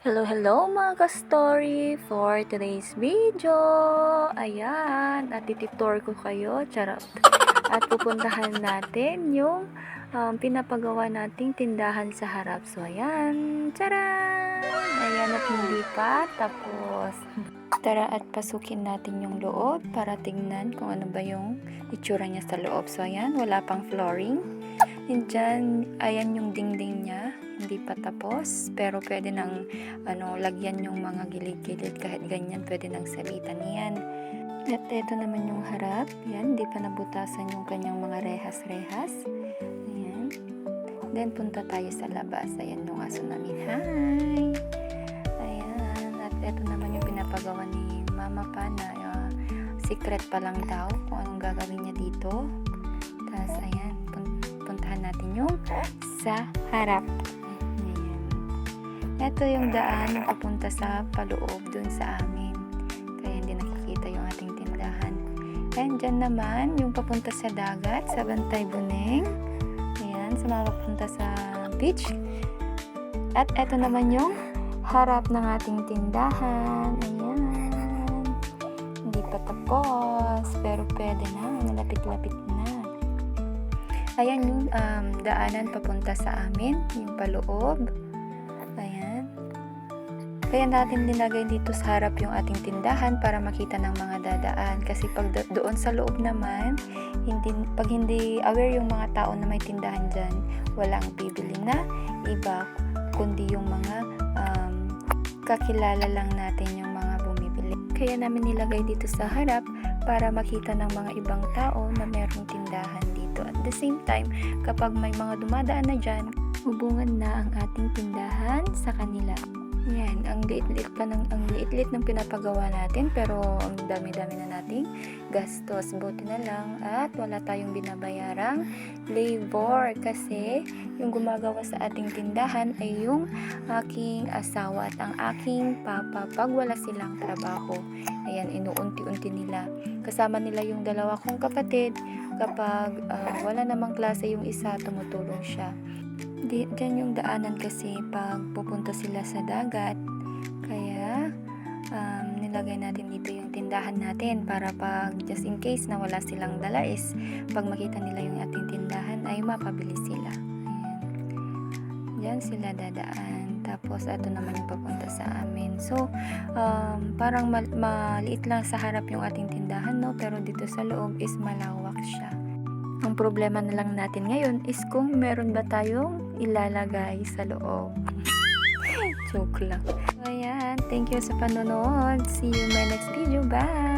Hello, hello mga ka-story for today's video. Ayan, at ititor ko kayo, charot. At pupuntahan natin yung um, pinapagawa nating tindahan sa harap. So, ayan, charan! Ayan at hindi pa tapos. Tara at pasukin natin yung loob para tignan kung ano ba yung itsura niya sa loob. So, ayan, wala pang flooring. And dyan, ayan yung dingding niya. Hindi pa tapos. Pero pwede nang ano, lagyan yung mga gilid-gilid. Kahit ganyan, pwede nang salitan yan. At ito naman yung harap. Yan, hindi pa nabutasan yung kanyang mga rehas-rehas. Ayan. Then, punta tayo sa labas. Ayan yung aso namin. Hi! Ayan. At ito naman yung pinapagawa ni Mama pa na uh, secret pa lang daw kung anong gagawin niya dito. Tapos, ayan. Pun- puntahan natin yung sa harap. Ito yung daan yung papunta sa paloob dun sa amin. Kaya hindi nakikita yung ating tindahan. And dyan naman, yung papunta sa dagat, sa Bantay Buneng. Ayan, sa mga papunta sa beach. At eto naman yung harap ng ating tindahan. Ayan. Hindi pa tapos, pero pwede na. Malapit-lapit na. Ayan yung um, daanan papunta sa amin, yung paloob. Kaya natin nilagay dito sa harap yung ating tindahan para makita ng mga dadaan. Kasi pag do- doon sa loob naman, hindi, pag hindi aware yung mga tao na may tindahan dyan, walang bibili na iba, kundi yung mga um, kakilala lang natin yung mga bumibili. Kaya namin nilagay dito sa harap para makita ng mga ibang tao na merong tindahan dito. At the same time, kapag may mga dumadaan na dyan, hubungan na ang ating tindahan sa kanila. Yan, ang liit-liit pa ng ang liit-liit ng pinapagawa natin pero ang dami-dami na nating gastos. Buti na lang at wala tayong binabayarang labor kasi yung gumagawa sa ating tindahan ay yung aking asawa at ang aking papa pag wala silang trabaho. Ayan, inuunti-unti nila. Kasama nila yung dalawa kong kapatid kapag ah, wala namang klase yung isa, tumutulong siya. Di, dyan yung daanan kasi pag pupunta sila sa dagat. Kaya, um, nilagay natin dito yung tindahan natin para pag just in case na wala silang dala is pag makita nila yung ating tindahan ay mapabili sila. Ayan. Diyan sila dadaan. Tapos, ito naman yung papunta sa amin. So, um, parang mal- maliit lang sa harap yung ating tindahan, no? Pero dito sa loob is malawak siya. Ang problema na lang natin ngayon is kung meron ba tayong ilalagay sa loob. Joke lang. So, ayan. Thank you sa panonood. See you in my next video. Bye!